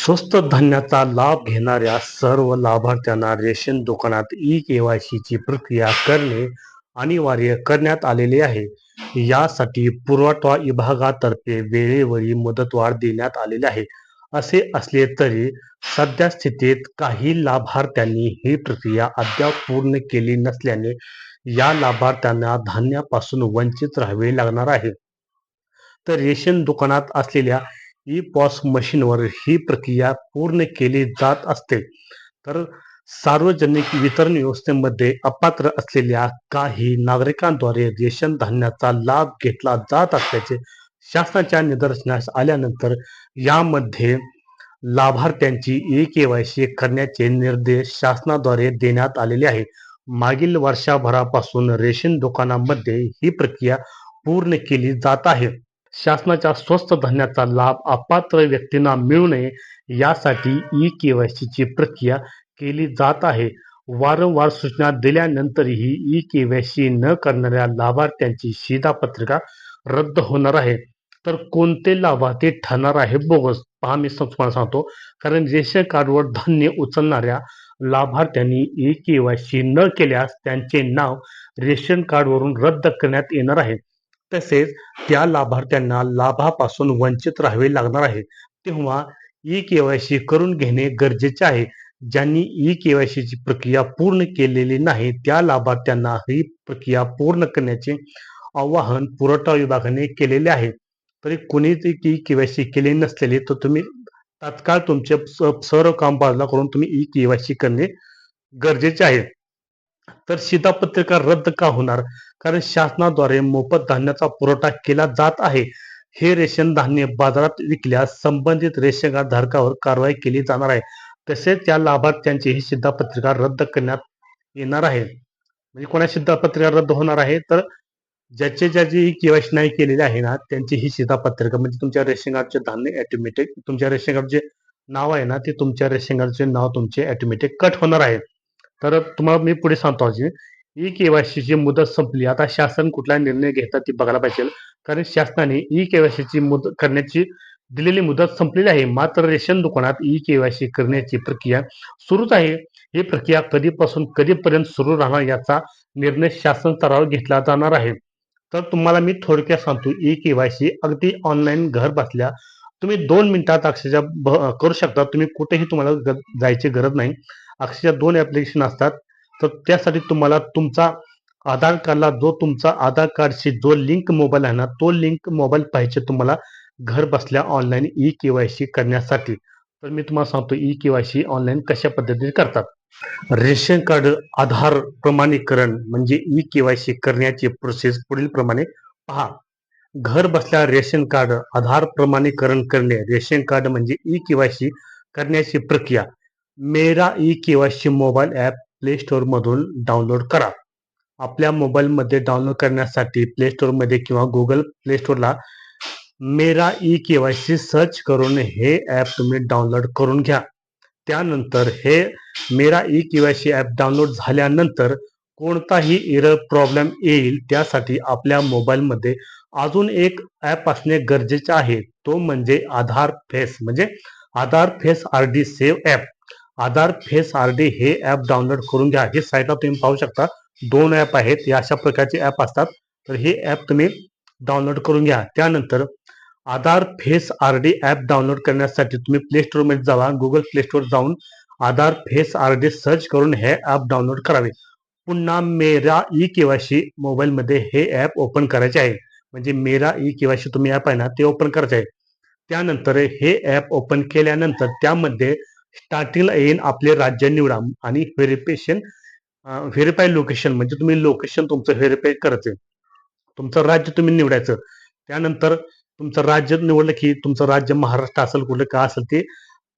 स्वस्त धान्याचा लाभ घेणाऱ्या सर्व लाभार्थ्यांना रेशन दुकानात ई केवायसीची प्रक्रिया करणे अनिवार्य करण्यात आलेले आहे. यासाठी पुरवठा विभागातर्फे वेळेवरी मदतवाढ देण्यात आलेली आहे. असे असले तरी सध्या स्थितीत काही लाभार्थ्यांनी ही प्रक्रिया अद्याप पूर्ण केली नसल्याने या लाभार्थ्यांना धान्यापासून वंचित राहावे लागणार आहे. तर रेशन दुकानात असलेल्या ई पॉस मशीनवर ही प्रक्रिया पूर्ण केली जात असते. तर सार्वजनिक वितरण व्यवस्थेमध्ये अपात्र असलेल्या काही नागरिकांद्वारे रेशन धान्याचा लाभ घेतला जात असल्याचे शासनाच्या निदर्शनास आल्यानंतर यामध्ये लाभार्थ्यांची ई केवायसी करण्याचे निर्देश शासनाद्वारे देण्यात आलेले आहे मागील वर्षभरापासून रेशन दुकानामध्ये ही प्रक्रिया पूर्ण केली जात आहे. शासनाच्या स्वस्त धान्याचा लाभ अपात्र व्यक्तींना मिळू नये यासाठी ई केवायसीची प्रक्रिया केली जात आहे. वारंवार सूचना दिल्यानंतरही ई केवायसी न करणाऱ्या लाभार्थ्यांची शिधापत्रिका रद्द होणार आहे. तर कोणते लाभार्थी ठरणार आहे बोगस पहा मी तुम्हाला सांगतो. कारण रेशन कार्डवर धान्य उचलणाऱ्या लाभार्थ्यांनी ई केवायसी न केल्यास त्यांचे नाव रेशन कार्डवरून रद्द करण्यात येणार आहे. तसेच त्या लाभार्थ्यांना लाभापासून वंचित राहावे लागणार आहे. तेव्हा ई केवायसी करून घेणे गरजेचे आहे. ज्यांनी ई केवायसीची प्रक्रिया पूर्ण केलेली नाही त्या लाभार्थ्यांना ही प्रक्रिया पूर्ण करण्याचे आवाहन पुरवठा विभागाने केलेले आहे. तरी कोणीच ई केवायसी केली नसलेली तर तुम्ही तात्काळ तुमचे सर्व काम बाजूला करून तुम्ही ई केवायसी करणे गरजेचे आहे. तर शिधापत्रिका रद्द का होणार? कारण शासनाद्वारे मोफत धान्याचा पुरवठा केला जात आहे. हे रेशन धान्य बाजारात विकल्यास संबंधित रेशन कार्ड धारकावर कारवाई केली जाणार आहे. तसेच त्या लाभार्थ्यांची ही शिधापत्रिका रद्द करण्यात येणार आहे. म्हणजे कोणा शिधापत्रिका रद्द होणार आहे? तर ज्याचे ज्याची केवायसी नाही केलेली आहे ना त्यांची ही शिधापत्रिका म्हणजे तुमच्या रेशन कार्डचे धान्य ऑटोमॅटिक तुमच्या रेशन कार्डचे नाव आहे ना ते तुमच्या रेशन कार्डचे नाव तुमचे ऑटोमॅटिक कट होणार आहे. तर तुम्हाला मी पुढे सांगतो अजून ई केवायसीची मुदत संपली. आता शासन कुठला निर्णय घेतात ती बघायला पाहिजे. कारण शासनाने ई केवायसीची मुदत करण्याची दिलेली मुदत संपलेली आहे. मात्र रेशन दुकानात ई केवायसी करण्याची प्रक्रिया सुरूच आहे. ही प्रक्रिया कधीपासून कधीपर्यंत सुरू राहणार याचा निर्णय शासन स्तरावर घेतला जाणार आहे. तर तुम्हाला मी थोडक्यात सांगतो. ई केवायसी अगदी ऑनलाईन घर बसल्या तुम्ही दोन मिनिटात अक्षरशः करू शकता. तुम्ही कुठेही तुम्हाला जायची गरज नाही. अक्षरशः दोन ऍप्लिकेशन असतात. तर त्यासाठी तुम्हाला तुमचा आधार कार्डला जो तुमचा आधार कार्डशी जो लिंक मोबाईल आहे ना तो लिंक मोबाईल पाहिजे तुम्हाला घर बसल्या online e K Y C करण्यासाठी. तर मी तुम्हाला सांगतो e K Y C online कशा पद्धतीने करतात. रेशन कार्ड आधार प्रमाणीकरण म्हणजे ई के वाय सी करण्याची प्रोसेस पुढील प्रमाणे पहा. घर बसल्या रेशन कार्ड आधार प्रमाणीकरण करणे रेशन कार्ड म्हणजे ई केवायसी करण्याची प्रक्रिया. Mera e KYC mobile app play store मधून डाउनलोड करा. आपल्या मोबाईलमध्ये डाउनलोड करण्यासाठी प्ले स्टोअरमध्ये किंवा गुगल प्ले स्टोअरला मेरा ई केवायसी सर्च करून हे ॲप तुम्ही डाउनलोड करून घ्या. त्यानंतर हे मेरा ई केवायसी ॲप डाउनलोड झाल्यानंतर कोणताही इरर प्रॉब्लेम येईल त्यासाठी आपल्या मोबाईलमध्ये अजून एक ॲप असणे गरजेचे आहे. तो म्हणजे आधार फेस. म्हणजे Aadhaar face R D save app Aadhaar face R D हे ॲप डाउनलोड करून घ्या. हे साईटला तुम्ही पाहू शकता. दोन ॲप आहेत. या अशा प्रकारचे ॲप असतात. तर हे ॲप तुम्ही डाउनलोड करून घ्या. त्यानंतर Aadhaar face R D app download करण्यासाठी तुम्ही प्ले स्टोअरमध्ये जावा. गुगल प्ले स्टोअर जाऊन Aadhaar face R D search करून हे ॲप डाउनलोड करावे. पुन्हा मेरा ई केवायसी मोबाईलमध्ये हे ॲप ओपन करायचे आहे. म्हणजे मेरा ई केवायसी तुम्ही ॲप आहे ना ते ओपन करायचे आहे. त्यानंतर हे ॲप ओपन केल्यानंतर त्यामध्ये स्टार्टिंगला येईन आपले राज्य निवडा आणि व्हेरिफिकेशन व्हेरीफाय लोकेशन म्हणजे तुम्ही लोकेशन तुमचं व्हेरीफाय करायचं. तुमचं राज्य तुम्ही निवडायचं. त्यानंतर तुमचं राज्य निवडलं की तुमचं राज्य महाराष्ट्र असेल कुठलं का असेल ते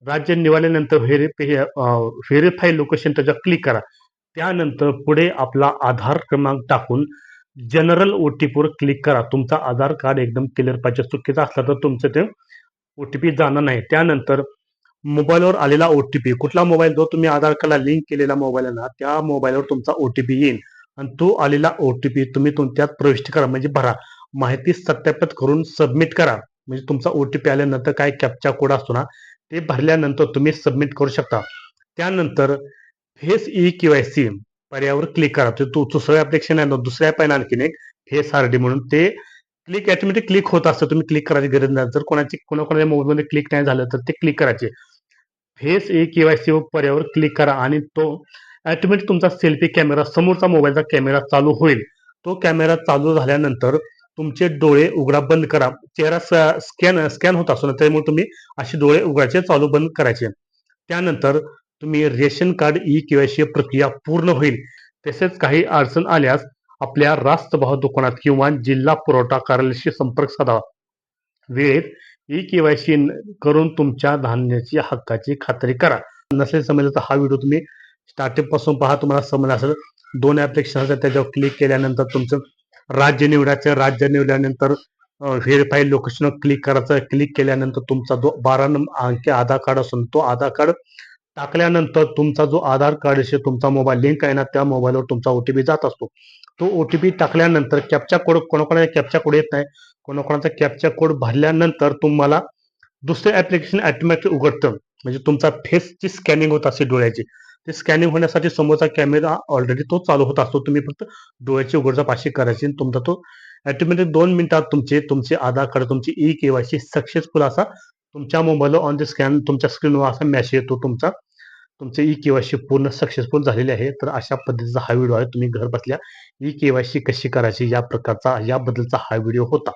राज्य निवडल्यानंतर व्हेरीफाय व्हेरीफाय लोकेशन त्याच्यावर क्लिक करा. त्यानंतर पुढे आपला आधार क्रमांक टाकून जनरल ओ टी पीवर क्लिक करा. तुमचा आधार कार्ड एकदम क्लिअर पाहिजे. चुकीचा असला तर तुमचं ते ओ टी पी जाणार नाही. त्यानंतर मोबाईलवर आलेला ओ टी पी. कुठला मोबाईल? जो तुम्ही आधार कार्डला लिंक केलेला मोबाईल आहे ना त्या मोबाईलवर तुमचा ओ टी पी येईल. आणि तो आलेला ओ टी पी तुम्ही त्यात प्रविष्ट करा. म्हणजे भरा. माहिती सत्यापित करून सबमिट करा. म्हणजे तुमचा ओ टी पी आल्यानंतर काय कॅपचा कोड असतो ना ते भरल्यानंतर तुम्ही सबमिट करू शकता. त्यानंतर face e K Y C. पर्यायावर क्लिक करा. तो तो दुसरं ॲप्लिकेशन आहे दुसऱ्या पाहिजे आणखीन एक. फेस आर डी म्हणून ते क्लिक ॲटोमॅटिक क्लिक होत असतं. तुम्ही क्लिक करायची गरज नाही. जर कोणाची कोणाकोणाच्या मोबाईलमध्ये क्लिक नाही झालं तर ते क्लिक करायचे. फेस ए केवायसी वाय पर्यायावर क्लिक करा आणि तो ॲटोमॅटिक तुमचा सेल्फी कॅमेरा समोरचा मोबाईलचा कॅमेरा चालू होईल. तो कॅमेरा चालू झाल्यानंतर तुमचे डोळे उघडा बंद करा. चेहरा स्कॅन स्कॅन होत असतो ना त्यामुळे तुम्ही असे डोळे उघडायचे चालू बंद करायचे. त्यानंतर तुम्ही रेशन कार्ड ई केवायसी प्रक्रिया पूर्ण होईल. तसेच काही अडचण आल्यास आपल्या रास्तभाव दुकानात किंवा जिल्हा पुरवठा कार्यालयाशी संपर्क साधावा. वेळेत ई केवायसी करून तुमच्या धान्याची हक्काची खात्री करा. नसेल समजलं तर हा व्हिडिओ तुम्ही स्टार्टिंगपासून पहा. तुम्हाला समजलं असेल दोन ऍप्लिकेशन असतात त्याच्यावर क्लिक केल्यानंतर तुमचं राज्य निवडायचं राज्य निवडल्यानंतर व्हेरीफाईड लोकेशनवर क्लिक करायचं. क्लिक केल्यानंतर तुमचा जो बारा अंकी आधार कार्ड असून तो आधार कार्ड टाकल्यानंतर तुमचा जो आधार कार्डशी तुमचा मोबाईल लिंक आहे ना त्या मोबाईलवर तुमचा ओ टी पी जात असतो. तो ओ टी पी टाकल्यानंतर कॅपचा कोड कोणाकोणाचा कॅपचा कोड येत नाही. कोणाकोणाचा कॅपचा कोड भरल्यानंतर तुम्हाला दुसरं ॲप्लिकेशन ॲटोमॅटिक उघडतं. म्हणजे तुमचा फेसची स्कॅनिंग होत असते डोळ्याची. ते स्कॅनिंग होण्यासाठी समोरचा कॅमेरा ऑलरेडी तो चालू होत असतो. तुम्ही फक्त डोळ्याची उघडचा पाशी करायची आणि तुमचा तो ॲटोमॅटिक दोन मिनिटात तुमचे तुमचे आधार कार्ड तुमची ई केवायसी सी सक्सेसफुल असा तुमच्या मोबाईलवर ऑन द स्कॅन तुमच्या स्क्रीनवर असा मॅसेज येतो तुमचा. तुमचे ई के वाय सी पूर्ण सक्सेसफुल झालेले आहे. तर अशा पद्धतीचा हा व्हिडिओ आहे. तुम्ही घर बसल्या ई के वाय सी कशी करायची या प्रकारचा याबद्दलचा हा व्हिडिओ होता.